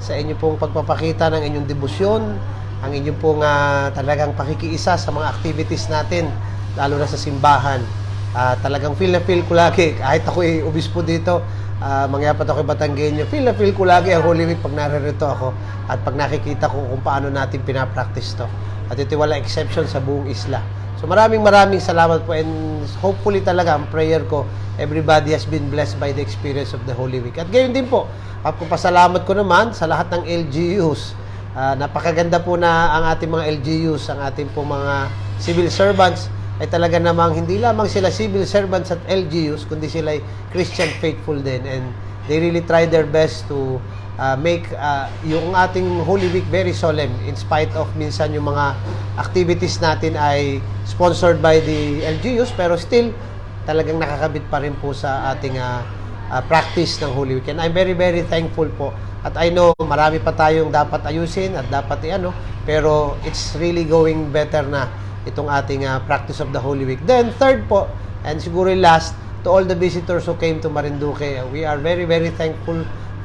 sa inyo pong pagpapakita ng inyong debosyon, ang inyong pong ah, talagang pakikiisa sa mga activities natin, lalo na sa simbahan. Ah, talagang feel na feel ko lagi, kahit ako ay obispo dito, uh, mangyapat ako Batanggenyo, feel na feel ko lagi ang Holy Week pag naririto ako at pag nakikita ko kung paano natin pinapractice to. At ito wala exception sa buong isla. So maraming maraming salamat po and hopefully talaga ang prayer ko, everybody has been blessed by the experience of the Holy Week. At gayon din po, papasalamat ko naman sa lahat ng LGUs. Ah, napakaganda po na ang ating mga LGUs, ang ating po mga civil servants ay talaga namang hindi lamang sila civil servants at LGUs, kundi sila ay Christian faithful din and they really try their best to uh, make uh, yung ating Holy Week very solemn in spite of minsan yung mga activities natin ay sponsored by the LGUs pero still talagang nakakabit pa rin po sa ating uh, uh, practice ng Holy Week. And I'm very, very thankful po. At I know marami pa tayong dapat ayusin at dapat i-ano, pero it's really going better na itong ating uh, practice of the Holy Week. Then, third po, and siguro last, to all the visitors who came to Marinduque, we are very, very thankful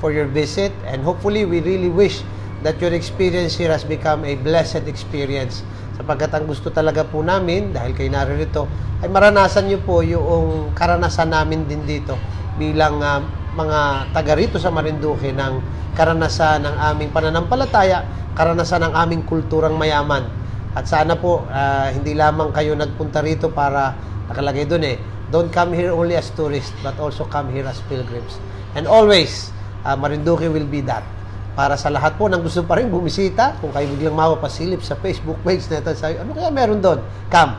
for your visit and hopefully we really wish that your experience here has become a blessed experience sapagkat ang gusto talaga po namin dahil kayo naririto ay maranasan nyo po yung karanasan namin din dito bilang ah, mga taga rito sa Marinduque ng karanasan ng aming pananampalataya, karanasan ng aming kulturang mayaman. At sana po ah, hindi lamang kayo nagpunta rito para nakalagay doon eh, don't come here only as tourists but also come here as pilgrims. And always, ah, Marinduque will be that para sa lahat po ng gusto pa rin bumisita, kung kayo biglang mapapasilip sa Facebook page na ito, sabi, ano kaya meron doon? Come,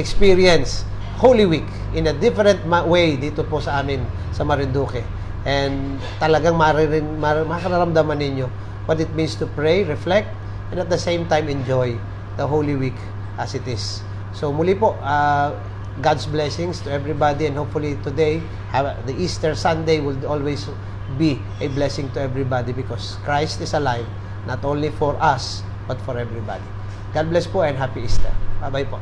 experience Holy Week in a different way dito po sa amin sa Marinduque. And talagang maririn, mar- makakaramdaman ninyo what it means to pray, reflect, and at the same time enjoy the Holy Week as it is. So muli po, uh, God's blessings to everybody and hopefully today, have, the Easter Sunday will always be a blessing to everybody because Christ is alive, not only for us, but for everybody. God bless po and happy Easter. Bye-bye po.